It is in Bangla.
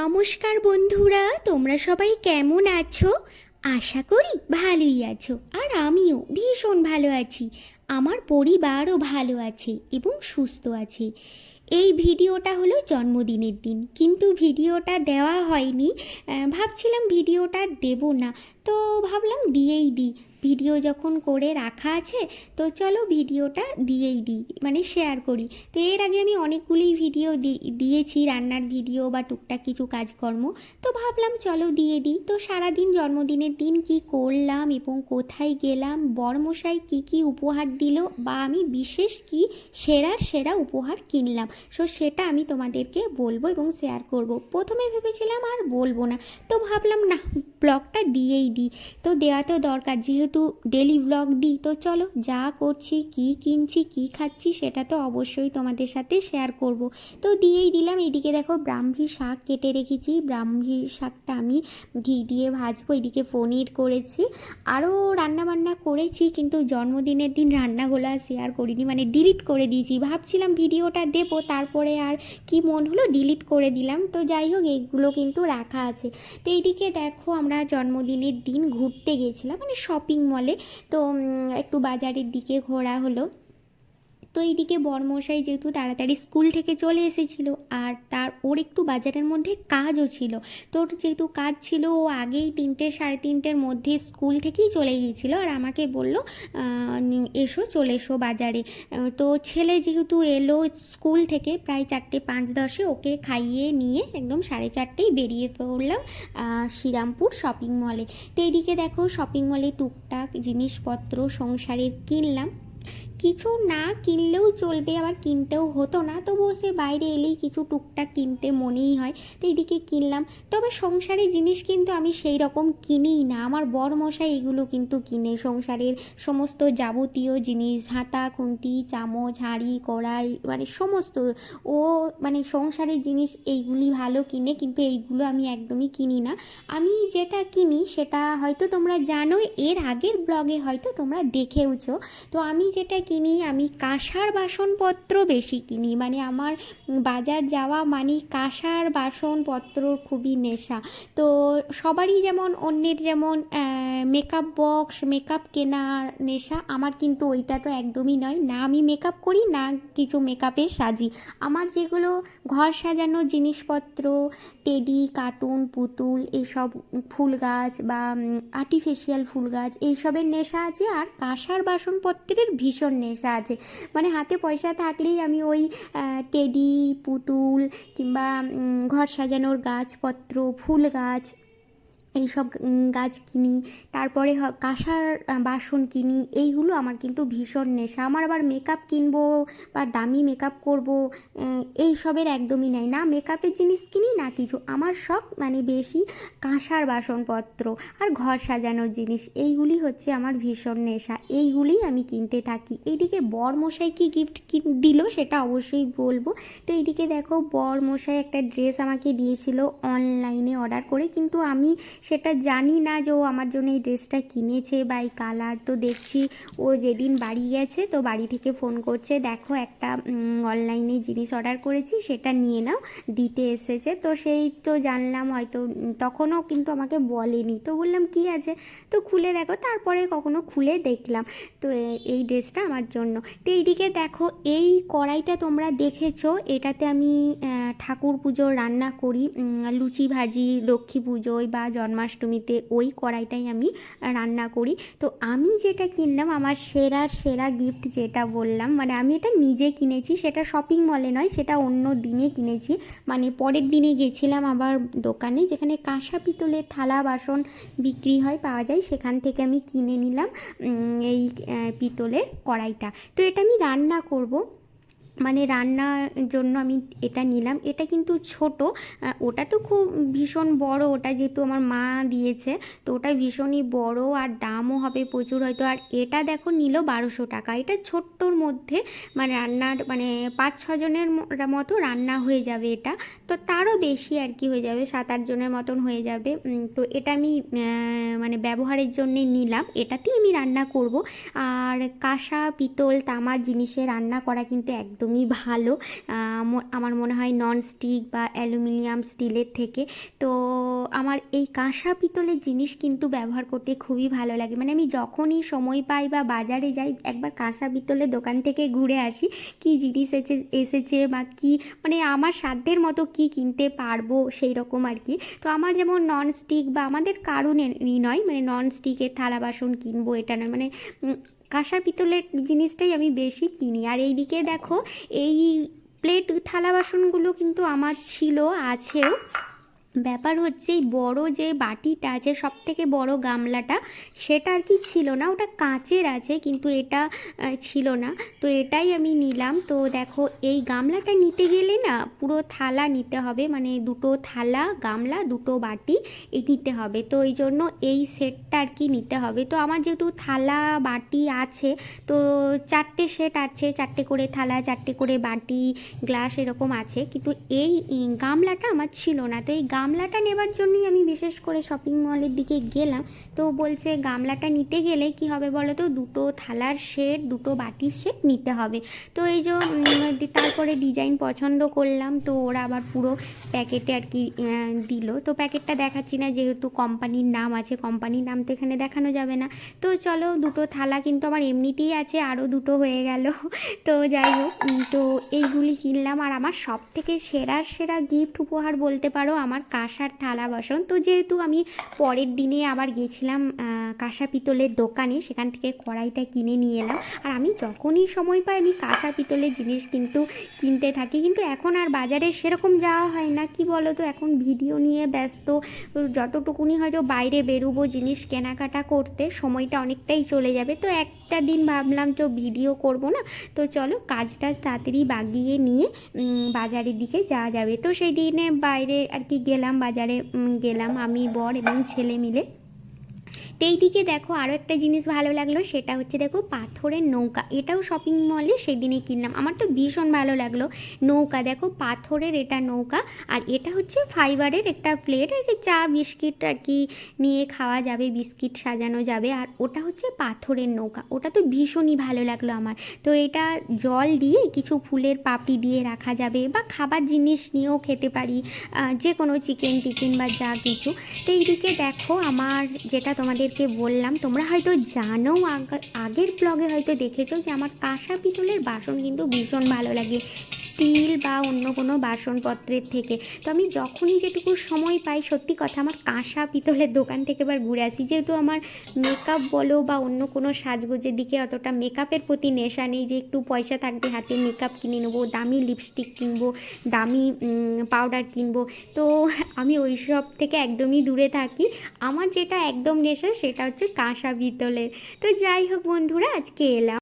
নমস্কার বন্ধুরা, তোমরা সবাই কেমন আছো? আশা করি ভালোই আছো আর আমিও ভীষণ ভালো আছি। আমার পরিবারও ভালো আছে এবং সুস্থ আছে। এই ভিডিওটা হলো জন্মদিনের দিন, কিন্তু ভিডিওটা দেওয়া হয়নি। ভাবছিলাম ভিডিওটা দেব না, তো ভাবলাম দিয়েই দিই। ভিডিও যখন করে রাখা আছে, তো চলো ভিডিওটা দিয়েই দিই মানে শেয়ার করি। তো এর আগে আমি অনেকগুলি ভিডিও দিয়েছি, রান্নার ভিডিও বা টুকটাক কিছু কাজকর্ম। তো ভাবলাম চলো দিয়ে দিই। তো সারাদিন জন্মদিনের দিন কি করলাম এবং কোথায় গেলাম, বরমশাই কি কি উপহার দিল বা আমি বিশেষ কি সেরার সেরা উপহার কিনলাম সো সেটা আমি তোমাদেরকে বলব এবং শেয়ার করব। প্রথমে ভেবেছিলাম আর বলব না, তো ভাবলাম না, ব্লগটা দিয়েই দিই। তো দেওয়া তো দরকার, যেহেতু ডেলি ব্লগ দিই। তো চলো যা করছি, কি কিনছি, কি খাচ্ছি সেটা তো অবশ্যই তোমাদের সাথে শেয়ার করব। তো দিয়েই দিলাম, এদিকে দেখো ব্রাহ্মী শাক কেটে রেখেছি। ব্রাহ্মী শাকটা আমি ঘি দিয়ে ভাজবো, এদিকে পনির করেছি। আরও রান্নাবান্না করেছি, কিন্তু জন্মদিনের দিন রান্নাগুলো শেয়ার করিনি মানে ডিলিট করে দিয়েছি। ভাবছিলাম ভিডিওটা দেবো, তারপরে আর কি মন হলো ডিলিট করে দিলাম। তো যাই হোক, এগুলো কিন্তু রাখা আছে। তো এইদিকে দেখো আমরা জন্মদিনের দিন ঘুরতে গেছিলাম মানে শপিং মলে তো একটু বাজারের দিকে ঘোরা হলো। তো এইদিকে বরমশাই যেহেতু তাড়াতাড়ি স্কুল থেকে চলে এসেছিল আর তার, ওর একটু বাজারের মধ্যে কাজও ছিল। তো ওর যেহেতু কাজ ছিল, ও আগেই তিনটে সাড়ে তিনটের মধ্যে স্কুল থেকেই চলে গিয়েছিল আর আমাকে বলল এসো, চলে এসো বাজারে। তো ছেলে যেহেতু এলো স্কুল থেকে প্রায় চারটে পাঁচ দশে, ওকে খাইয়ে নিয়ে একদম সাড়ে চারটেই বেরিয়ে পড়লাম শ্রীরামপুর শপিং মলে তো এইদিকে দেখো শপিং মলে টুকটাক জিনিসপত্র সংসারের কিনলাম। কিছু না কিনলেও চলবে, আবার কিনতেও হতো না। তবুও সে বাইরে এলেই কিছু টুকটাক কিনতে মনেই হয়। তো এইদিকে কিনলাম। তবে সংসারের জিনিস কিন্তু আমি সেই রকম কিনিই না। আমার বর মশাই এগুলো কিন্তু কিনে। সংসারের সমস্ত যাবতীয় জিনিস, হাতা, খুন্তি, চামচ, হাঁড়ি, কড়াই মানে সমস্ত। ও মানে সংসারের জিনিস এইগুলি ভালো কিনে, কিন্তু এইগুলো আমি একদমই কিনি না। আমি যেটা কিনি সেটা হয়তো তোমরা জানো এর আগের ব্লগে হয়তো তোমরা দেখেওছো। তো আমি যেটা কিনি আমি কাঁসার বাসনপত্র বেশি কিনি। মানে আমার বাজার যাওয়া মানে কাঁসার বাসনপত্র খুবই নেশা। তো সবারই যেমন, অন্যের যেমন মেকআপ বক্স মেকআপ কেনার নেশা আমার কিন্তু ওইটা তো একদমই নয়। না আমি মেকআপ করি, না কিছু মেকআপের সাজি। আমার যেগুলো ঘর সাজানো জিনিসপত্র টেডি কার্টুন পুতুল এইসব ফুল গাছ বা আর্টিফিশিয়াল ফুল গাছ, এইসবের নেশা আছে আর কাঁসার বাসনপত্রের ভীষণ নেশা আছে। মানে হাতে পয়সা থাকলেই আমি ওই টেডি পুতুল কিংবা ঘর সাজানোর গাছপত্র, ফুল গাছ এইসব গাছ কিনি তারপরে কাঁসার বাসন কিনি এইগুলো আমার কিন্তু ভীষণ নেশা। আমার আবার মেকআপ কিনবো বা দামি মেকআপ করব আহ, এইসবের একদমই নাই। না মেকআপের জিনিস কিনি না কিছু। আমার শখ মানে বেশি কাঁসার বাসনপত্র আর ঘর সাজানোর জিনিস। এইগুলি হচ্ছে আমার ভীষণ নেশা। এইগুলিই আমি কিনতে থাকি। এইদিকে বর মশাই কি গিফট দিল সেটা অবশ্যই বলব। তো এইদিকে দেখো বর মশাই একটা ড্রেস আমাকে দিয়েছিল অনলাইনে অর্ডার করে। কিন্তু আমি সেটা জানি না যে ও আমার জন্য এই ড্রেসটা কিনেছে বা এই কালার। তো দেখছি ও যেদিন বাড়ি গেছে, তো বাড়ি থেকে ফোন করছে, দেখো একটা অনলাইনে জিনিস অর্ডার করেছি, সেটা নিয়ে নাও, দিতে এসেছে। তো সেই তো জানলাম হয়তো তখনও কিন্তু আমাকে বলেনি। তো বললাম, কি আছে? তো খুলে দেখো, তারপরে কখনো খুলে দেখলাম, তো এই ড্রেসটা আমার জন্য। তো এইদিকে দেখো, এই কড়াইটা তোমরা দেখেছ, এটাতে আমি ঠাকুর পুজোর রান্না করি লুচি ভাজি, লক্ষ্মী পুজোয় বা জন্মাষ্টমীতে ওই কড়াইটাই আমি রান্না করি। তো আমি যেটা কিনলাম, আমার সেরার সেরা গিফট যেটা বললাম মানে আমি এটা নিজে কিনেছি, সেটা শপিং মলে নয়, সেটা অন্য দিনে কিনেছি। মানে পরের দিনে গেছিলাম আবার দোকানে, যেখানে কাঁসা পিতলের থালা বাসন বিক্রি হয়, পাওয়া যায়, সেখান থেকে আমি কিনে নিলাম এই পিতলের কড়াইটা। তো এটা আমি রান্না করব। মানে রান্নার জন্য আমি এটা নিলাম। এটা কিন্তু ছোট ওটা তো খুব ভীষণ বড়, ওটা যেহেতু আমার মা দিয়েছে, তো ওটা ভীষণই বড় আর দামও হবে প্রচুর হয়তো। আর এটা দেখো নিল বারোশো টাকা। এটা ছোট্টর মধ্যে মানে রান্নার মানে পাঁচ ছজনের মতো রান্না হয়ে যাবে এটা। তো তারও বেশি আর কি হয়ে যাবে, সাত আট জনের মতন হয়ে যাবে। তো এটা আমি মানে ব্যবহারের জন্যে নিলাম। এটাতেই আমি রান্না করব। আর কাঁসা, পিতল, তামার জিনিসে রান্না করা কিন্তু একদম একদমই ভালো। আমার মনে হয় নন স্টিক বা অ্যালুমিনিয়াম স্টিলের থেকে। তো আমার এই কাঁসা পিতলের জিনিস কিন্তু ব্যবহার করতে খুবই ভালো লাগে। মানে আমি যখনই সময় পাই বা বাজারে যাই, একবার কাঁসা পিতলের দোকান থেকে ঘুরে আসি, কি জিনিস এসে, এসেছে বা কি মানে আমার সাধ্যের মতো কি কিনতে পারব সেই রকম আর কি। তো আমার যেমন নন স্টিক বা আমাদের কারণেরই নয় মানে নন স্টিকের থালা বাসন কিনবো এটা নয় মানে কাঁসা পিতলের জিনিসটাই আমি বেশি কিনি। আর এইদিকে দেখো, এই প্লেট থালা বাসনগুলো কিন্তু আমার ছিল, আছেও। ব্যাপার হচ্ছে এই বড় যে বাটিটা আছে সব থেকে বড় গামলাটা, সেটা আর কি ছিল না। ওটা কাঁচের আছে, কিন্তু এটা ছিল না। তো এটাই আমি নিলাম। তো দেখো, এই গামলাটা নিতে গেলে না পুরো থালা নিতে হবে। মানে দুটো থালা, গামলা, দুটো বাটি এই নিতে হবে। তো এই জন্য এই সেটটা আর কি নিতে হবে। তো আমার যেহেতু থালা, বাটি আছে, তো চারটে সেট আছে। চারটে করে থালা, চারটে করে বাটি, গ্লাস এরকম আছে। কিন্তু এই গামলাটা আমার ছিল না। তো এই গামলাটা নেবার জন্যই আমি বিশেষ করে শপিং মলের দিকে গেলাম। তো বলছে, গামলাটা নিতে গেলে কি হবে বলো তো দুটো থালার সেট দুটো বাটির সেট নিতে হবে। তো এই যে তারপরে ডিজাইন পছন্দ করলাম। তো ওরা আবার পুরো প্যাকেটে আর কি দিল। তো প্যাকেটটা দেখাচ্ছি না, যেহেতু কোম্পানির নাম আছে কোম্পানির নাম তো এখানে দেখানো যাবে না। তো চলো, দুটো থালা কিন্তু আমার এমনিতেই আছে আরও দুটো হয়ে গেল। তো যাই হোক তো এইগুলি কিনলাম। আর আমার সব থেকে সেরা সেরা গিফট উপহার বলতে পারো, আমার কাঁসার থালা বাসন। তো যেহেতু আমি পরের দিনে আবার গেছিলাম কাঁসা পিতলের দোকানে, সেখান থেকে কড়াইটা কিনে নিয়ে এলাম। আর আমি যখনই সময় পাই, আমি কাঁসা পিতলের জিনিস কিন্তু কিনতে থাকি। কিন্তু এখন আর বাজারে সেরকম যাওয়া হয় না। কি বলো তো এখন ভিডিও নিয়ে ব্যস্ত। যতটুকুনি হয়তো বাইরে বেরোবো জিনিস কেনাকাটা করতে, সময়টা অনেকটাই চলে যাবে। তো একটা দিন ভাবলাম তো ভিডিও করব না। তো চলো কাজ টাজ তাড়াতাড়ি বাগিয়ে নিয়ে বাজারের দিকে যাওয়া যাবে। তো সেই দিনে বাইরে আর কি গেলাম, বাজারে গেলাম আমি, বর এবং ছেলে মিলে। তো এইদিকে দেখো আরও একটা জিনিস ভালো লাগল, সেটা হচ্ছে দেখো পাথরের নৌকা। এটাও শপিং মলে সেদিনই কিনলাম। আমার তো ভীষণ ভালো লাগল। নৌকা, দেখো পাথরের এটা নৌকা, আর এটা হচ্ছে ফাইবারের একটা প্লেট আর কি চা, বিস্কিট আর কি নিয়ে খাওয়া যাবে, বিস্কিট সাজানো যাবে, আর ওটা হচ্ছে পাথরের নৌকা। ওটা তো ভীষণই ভালো লাগল আমার। তো এটা জল দিয়ে কিছু ফুলের পাপড়ি দিয়ে রাখা যাবে, বা খাবার জিনিস নিয়েও খেতে পারি যে কোনো চিকেন টিকেন বা যা কিছু। তো এইদিকে দেখো আমার যেটা তোমাদেরকে বললাম, তোমরা হয়তো জানো, আগ- আগের ব্লগে হয়তো দেখেছ যে আমার কাঁসা পিতলের বাসন কিন্তু ভীষণ ভালো লাগে। স্টিল বা অন্য কোনো বাসনপত্রের থেকে। তো আমি যখনই যেটুকু সময় পাই, সত্যি কথা আমার কাঁসা পিতলের দোকান থেকে এবার ঘুরে আসি। যেহেতু আমার মেকআপ বলো বা অন্য কোনো সাজগোজের দিকে অতটা মেকআপের প্রতি নেশা নেই যে একটু পয়সা থাকবে হাতে মেকআপ কিনে নেব, দামি লিপস্টিক কিনবো, দামি পাউডার কিনবো। তো আমি ওই সব থেকে একদমই দূরে থাকি। আমার যেটা একদম নেশা সেটা হচ্ছে কাঁসা পিতলের। তো যাই হোক বন্ধুরা, আজকে এলাম।